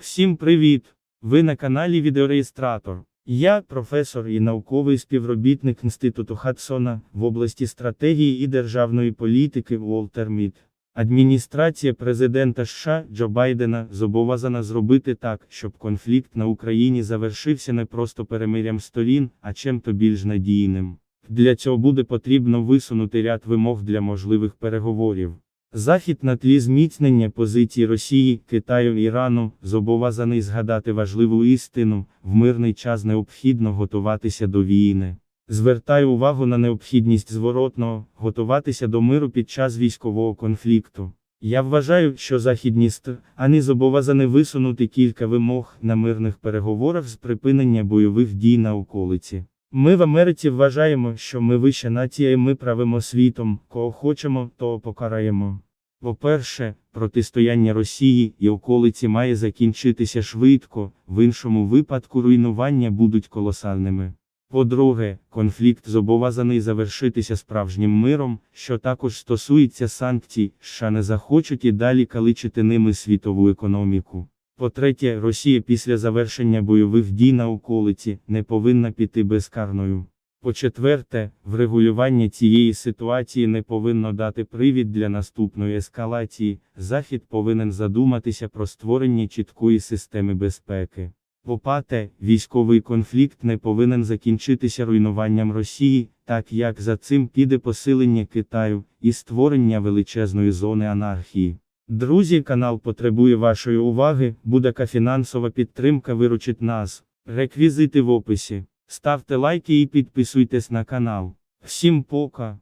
Всім привіт! Ви на каналі Відеореєстратор. Я професор і науковий співробітник Інституту Хадсона в області стратегії і державної політики Уолтер Мід. Адміністрація президента США Джо Байдена зобов'язана зробити так, щоб конфлікт на Україні завершився не просто перемирям сторін, а чим-то більш надійним. Для цього буде потрібно висунути ряд вимог для можливих переговорів. Захід на тлі зміцнення позицій Росії, Китаю Ірану зобов'язаний згадати важливу істину: в мирний час необхідно готуватися до війни. Звертаю увагу на необхідність зворотного готуватися до миру під час військового конфлікту. Я вважаю, що західні сторони зобов'язані висунути кілька вимог на мирних переговорах з припинення бойових дій на околиці. Ми в Америці вважаємо, що ми вища нація і ми правимо світом, кого хочемо, того покараємо. По-перше, протистояння Росії і околиці має закінчитися швидко, в іншому випадку руйнування будуть колосальними. По-друге, конфлікт зобов'язаний завершитися справжнім миром, що також стосується санкцій, що не захочуть і далі каличити ними світову економіку. По-третє, Росія після завершення бойових дій на околиці не повинна піти безкарною. По-четверте, врегулювання цієї ситуації не повинно дати привід для наступної ескалації, Захід повинен задуматися про створення чіткої системи безпеки. По-пате, військовий конфлікт не повинен закінчитися руйнуванням Росії, так як за цим піде посилення Китаю і створення величезної зони анархії. Друзі, канал потребує вашої уваги, будь-яка фінансова підтримка виручить нас. Реквізити в описі. Ставте лайки і підписуйтесь на канал. Всім пока!